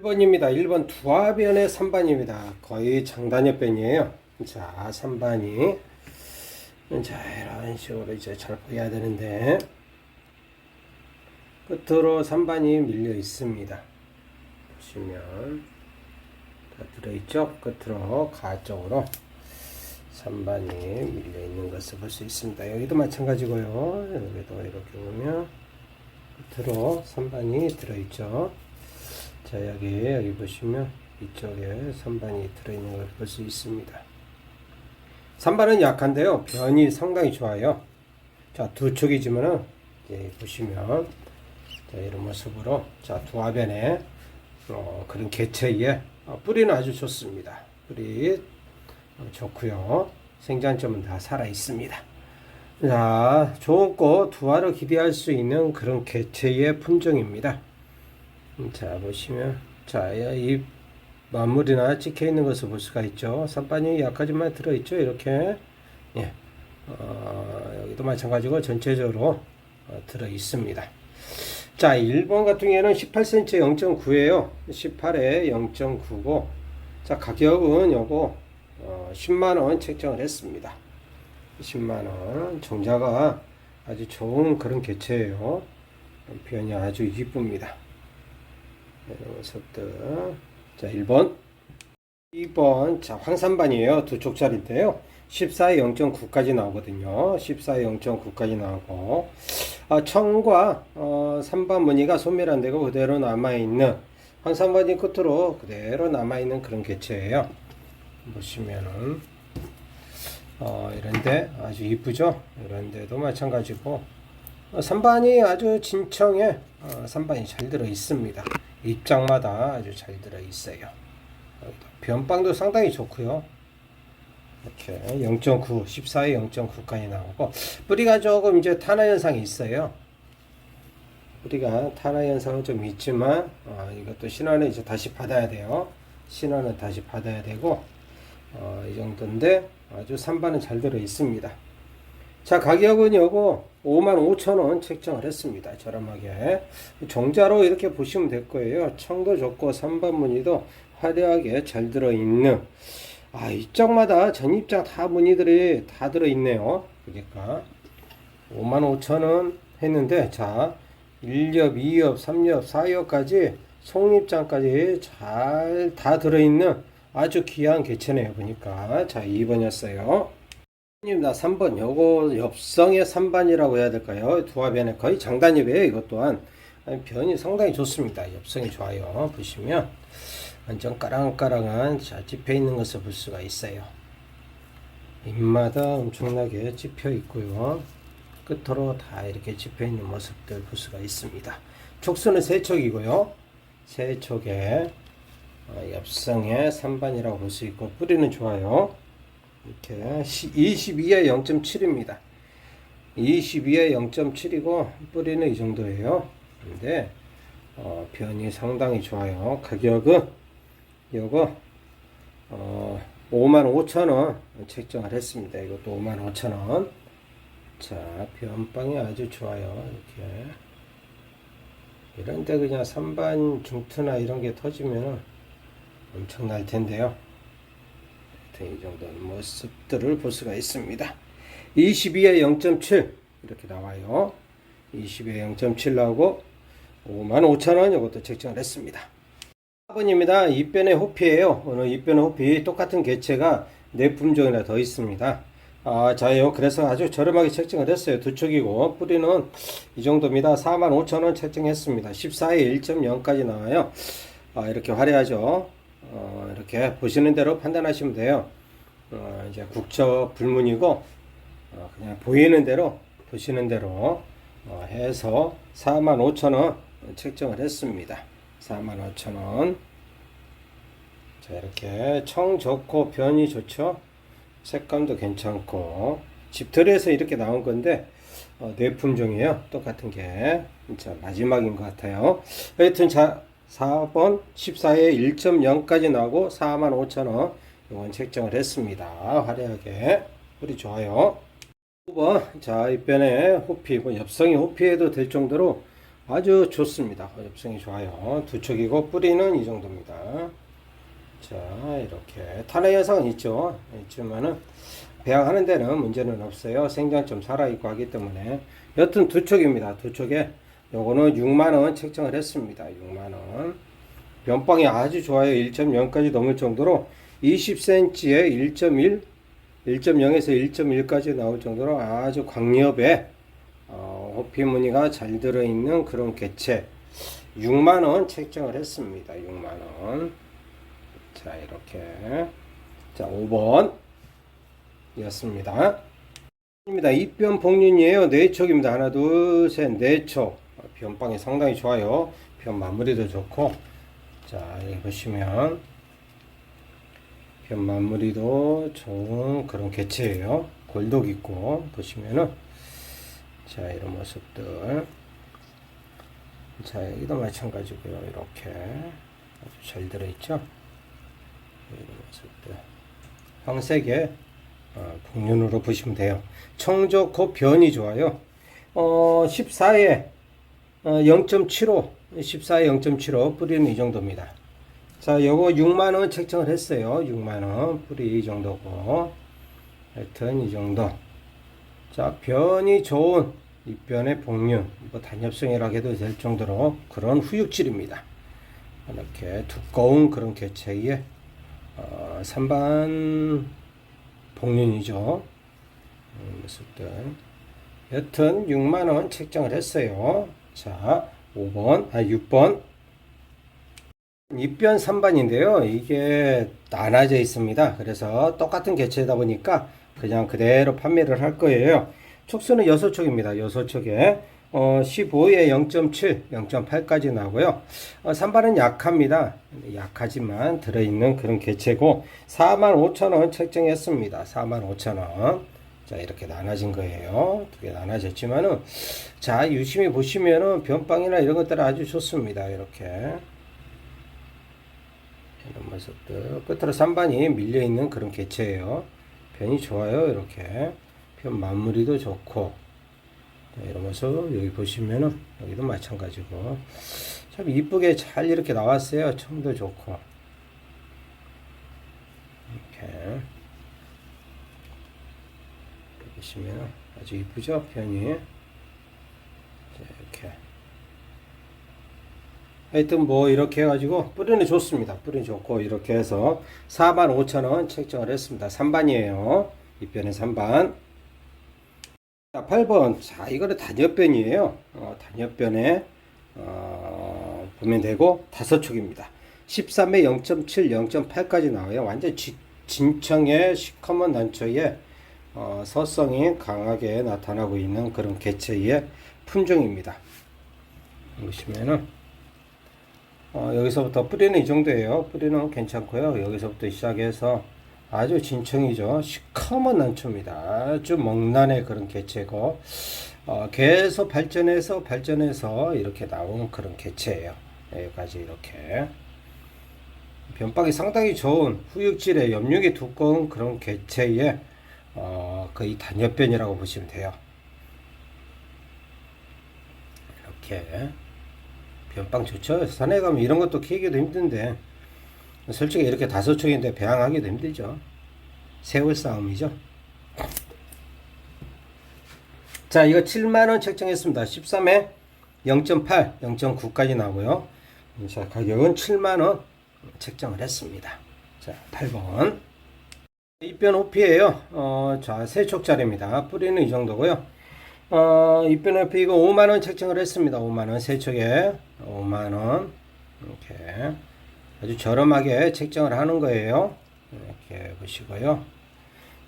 3번입니다. 1번 두화변의 3반입니다. 거의 장단엽변이에요. 자, 3반이. 자, 이런 식으로 이제 잘 보여야 되는데, 끝으로 3반이 밀려 있습니다. 보시면, 다 들어있죠? 끝으로 가쪽으로 3반이 밀려 있는 것을 볼 수 있습니다. 여기도 마찬가지고요. 여기도 이렇게 보면, 끝으로 3반이 들어있죠. 자 여기 여기 보시면 이쪽에 3반이 들어있는 걸 볼 수 있습니다. 3반은 약한데요. 변이 상당히 좋아요. 자두 촉이지만은 예, 보시면 자, 이런 모습으로 자 두 화변에 어, 그런 개체에 어, 뿌리는 아주 좋습니다. 뿌리 어, 좋고요. 생장점은 다 살아 있습니다. 자 좋은 꽃 두화를 기대할 수 있는 그런 개체의 품종입니다. 음, 자 보시면 자이 마무리나 찍혀 있는 것을 볼 수가 있죠. 산반이 약하지만 들어 있죠. 이렇게 예. 어, 여기도 마찬가지고 전체적으로 어, 들어 있습니다. 자 1번 같은 경우에는 18cm 0.9예요. 18에 0.9고 자 가격은 요거 어, 10만 원 책정을 했습니다. 10만 원 종자가 아주 좋은 그런 개체예요. 변이 아주 이쁩니다. 모습들. 자, 1번. 2번. 자, 황산반이에요. 두 쪽짜리인데요. 14에 0.9까지 나오거든요. 14에 0.9까지 나오고. 아, 청과, 어, 3반 무늬가 소멸 안 되고 그대로 남아있는, 황산반이 끝으로 그대로 남아있는 그런 개체예요. 보시면은, 어, 이런데 아주 이쁘죠? 이런데도 마찬가지고, 어, 3반이 아주 진청에, 어, 3반이 잘 들어 있습니다. 입장마다 아주 잘 들어 있어요. 변방도 상당히 좋고요. 이렇게 0.9, 14에 0.9까지 나오고 뿌리가 조금 이제 탄화 현상이 있어요. 뿌리가 탄화 현상은 좀 있지만 어, 이것도 신화는 이제 다시 받아야 돼요. 신화는 다시 받아야 되고 어, 이 정도인데 아주 3반은 잘 들어 있습니다. 자 가격은 요거 55,000원 책정을 했습니다. 저렴하게 종자로 이렇게 보시면 될 거예요. 청도 좋고 3번 무늬도 화려하게 잘 들어있는 아 이쪽마다 전 입장 다 무늬들이 다 들어있네요. 그러니까 55,000원 했는데 자 1엽, 2엽, 3엽, 4엽까지 속립장까지 잘 다 들어있는 아주 귀한 개체네요. 보니까 자 2번이었어요. 입니다. 3번. 요거 엽성의 3반이라고 해야 될까요? 두화변에 거의 장단엽이에요. 이것 또한. 변이 상당히 좋습니다. 엽성이 좋아요. 보시면 완전 까랑까랑한 자, 집혀 있는 것을 볼 수가 있어요. 잎마다 엄청나게 집혀 있고요. 끝으로 다 이렇게 집혀 있는 모습들 볼 수가 있습니다. 촉수는 세 촉이고요. 세 촉에 어, 엽성의 3반이라고 볼 수 있고 뿌리는 좋아요. 이렇게 22에 0.7입니다. 22에 0.7이고 뿌리는 이 정도예요. 근데 어, 변이 상당히 좋아요. 가격은 요거 어, 55,000원 책정을 했습니다. 이것도 55,000원. 자, 변빵이 아주 좋아요. 이렇게 이런데 그냥 3반 중투나 이런 게 터지면 엄청날 텐데요. 이 정도 모습들을 볼 수가 있습니다. 22에 0.7 이렇게 나와요. 22에 0.7 나오고 55,000원 이것도 책정을 했습니다. 4번입니다. 입변의 호피예요. 오늘 입변의 호피 똑같은 개체가 네 품종이나 더 있습니다. 아, 자요. 그래서 아주 저렴하게 책정을 했어요. 두 촉이고 뿌리는 이 정도입니다. 45,000원 책정했습니다. 14에 1.0까지 나와요. 아, 이렇게 화려하죠. 어, 이렇게 보시는 대로 판단하시면 돼요. 어, 이제 국적 불문이고 어, 그냥 보이는 대로 보시는 대로 어, 해서 45,000원 책정을 했습니다. 45,000원. 자 이렇게 청 좋고 변이 좋죠. 색감도 괜찮고 집털이에서 이렇게 나온 건데 어, 네 품종이에요. 똑같은 게 자, 마지막인 것 같아요. 하여튼 자 4번 14에 1.0까지 나오고 45,000원 이건 책정을 했습니다. 화려하게 우리 좋아요. 5번 자 이변에 호피 뭐 엽성이 호피해도 될 정도로 아주 좋습니다. 호접성이 좋아요. 두 척이고 뿌리는 이 정도입니다. 자, 이렇게 탄핵 현상은 있죠. 있지만은 배양하는 데는 문제는 없어요. 생장점 살아있고 하기 때문에 여튼 두 척입니다. 두 척에 요거는 6만원 책정을 했습니다. 6만원. 면방이 아주 좋아요. 1.0까지 넘을 정도로 20cm에 1.1, 1.0에서 1.1까지 나올 정도로 아주 광엽에 어, 호피 무늬가 잘 들어있는 그런 개체 6만원 책정을 했습니다. 6만원. 자, 이렇게. 자, 5번. 이었습니다. 입니다. 입변 복륜이에요. 네 척입니다. 하나, 둘, 셋, 네 척. 어, 변방이 상당히 좋아요. 변 마무리도 좋고. 자, 여기 보시면 변 마무리도 좋은 그런 개체예요. 골독 있고 보시면은 자 이런 모습들. 자 여기도 마찬가지고요. 이렇게 아주 잘 들어있죠. 이런 모습들. 황색의 어, 복륜으로 보시면 돼요. 청조코 변이 좋아요. 어, 14에 어, 0.75, 14에 0.75 뿌리는 이 정도입니다. 자, 요거 6만원 책정을 했어요. 6만원. 뿌리 이 정도고. 하여튼 이 정도. 자, 변이 좋은 입변의 복륜. 뭐 단엽성이라고 해도 될 정도로 그런 후육질입니다. 이렇게 두꺼운 그런 개체의 어, 산반 복륜이죠. 음, 모습들. 여튼 6만원 책정을 했어요. 자, 5번, 아, 6번. 입변 3반인데요. 이게 나눠져 있습니다. 그래서 똑같은 개체다 보니까 그냥 그대로 판매를 할 거예요. 촉수는 6촉입니다. 6촉에 어, 15에 0.7, 0.8까지 나오고요. 어, 3반은 약합니다. 약하지만 들어있는 그런 개체고 45,000원 책정했습니다. 45,000원. 자, 이렇게 나눠진 거예요. 두 개 나눠졌지만은 자, 유심히 보시면은 변방이나 이런 것들은 아주 좋습니다. 이렇게. 이런 모습들. 끝으로 3반이 밀려있는 그런 개체예요. 변이 좋아요. 이렇게. 변 마무리도 좋고. 자, 이런 모습 여기 보시면은 여기도 마찬가지고. 참 이쁘게 잘 이렇게 나왔어요. 첨도 좋고. 이렇게. 보시면 아주 이쁘죠? 변이. 자, 이렇게. 하여튼 뭐 이렇게 해가지고 뿌리는 좋습니다. 뿌리는 좋고 이렇게 해서 4만 5천원 책정을 했습니다. 3반이에요. 이변의 3반. 자, 8번. 자, 이거는 단엽변이에요. 어, 단엽변에 어, 보면 되고 다섯 촉입니다. 13에 0.7, 0.8까지 나와요. 완전 지, 진청의 시커먼 난초에 어, 서성이 강하게 나타나고 있는 그런 개체의 품종입니다. 보시면은 어, 여기서부터 뿌리는 이 정도예요. 뿌리는 괜찮고요. 여기서부터 시작해서 아주 진청이죠. 시커먼 난초입니다. 아주 먹난의 그런 개체고 어, 계속 발전해서 발전해서 이렇게 나온 그런 개체예요. 여기까지 이렇게 변박이 상당히 좋은 후육질의 염육이 두꺼운 그런 개체의 어, 거의 단엽변이라고 보시면 돼요. 이렇게 변빵 좋죠. 산에 가면 이런 것도 키우기도 힘든데 솔직히 이렇게 다섯 촉인데 배양하기도 힘들죠. 세월 싸움이죠. 자, 이거 7만원 책정했습니다. 13에 0.8, 0.9까지 나오고요. 자, 가격은 7만원 책정을 했습니다. 자, 8번. 입변 호피예요. 어, 자, 세 촉짜리입니다. 뿌리는 이 정도고요. 어, 입변 호피 이거 5만원 책정을 했습니다. 5만원 세 촉에 5만원 이렇게 아주 저렴하게 책정을 하는 거예요. 이렇게 보시고요.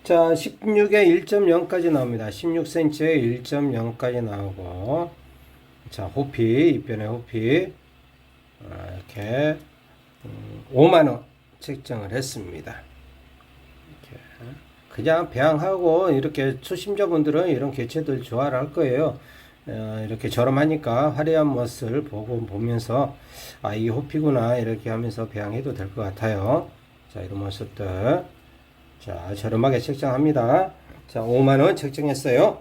자, 16에 1.0까지 나옵니다. 16cm에 1.0까지 나오고, 자, 호피, 입변의 호피, 아, 이렇게, 음, 5만원 책정을 했습니다. 그냥 배양하고, 이렇게 초심자분들은 이런 개체들 좋아를 할 거예요. 어, 이렇게 저렴하니까 화려한 멋을 보고 보면서, 아, 이 호피구나, 이렇게 하면서 배양해도 될 것 같아요. 자, 이런 모습들. 자, 저렴하게 책정합니다. 자, 5만원 책정했어요.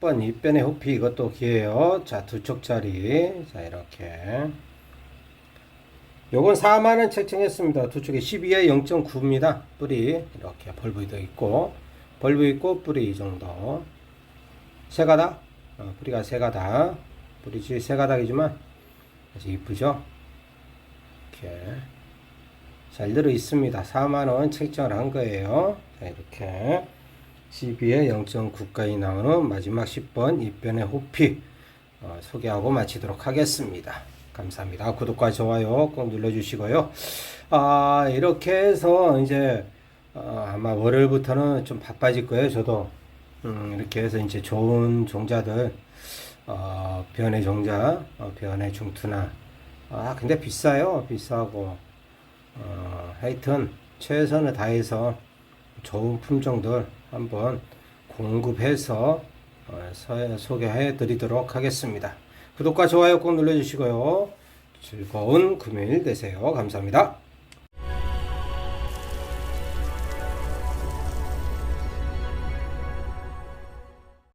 10번 입변의 호피 이것도 기회요. 자, 두 쪽짜리. 자, 이렇게. 요건 4만원 책정했습니다. 두 쪽에 12에 0.9입니다. 뿌리. 이렇게 벌브도 있고, 벌브 있고, 뿌리 이 정도. 세 가닥. 어, 뿌리가 세 가닥. 뿌리지 세 가닥이지만 아주 이쁘죠? 이렇게. 잘 들어 있습니다. 4만원 책정을 한 거예요. 자, 이렇게. 12에 0.9까지 나오는 마지막 10번 입변의 호피 어, 소개하고 마치도록 하겠습니다. 감사합니다. 구독과 좋아요 꼭 눌러주시고요. 아, 이렇게 해서 이제 어, 아마 월요일부터는 좀 바빠질 거예요. 저도 음, 이렇게 해서 이제 좋은 종자들 어, 변의 종자, 어, 변의 중투나 아 근데 비싸요. 비싸고 어, 하여튼 최선을 다해서 좋은 품종들 한번 공급해서 어, 서- 소개해 드리도록 하겠습니다. 구독과 좋아요 꼭 눌러주시고요. 즐거운 금요일 되세요. 감사합니다.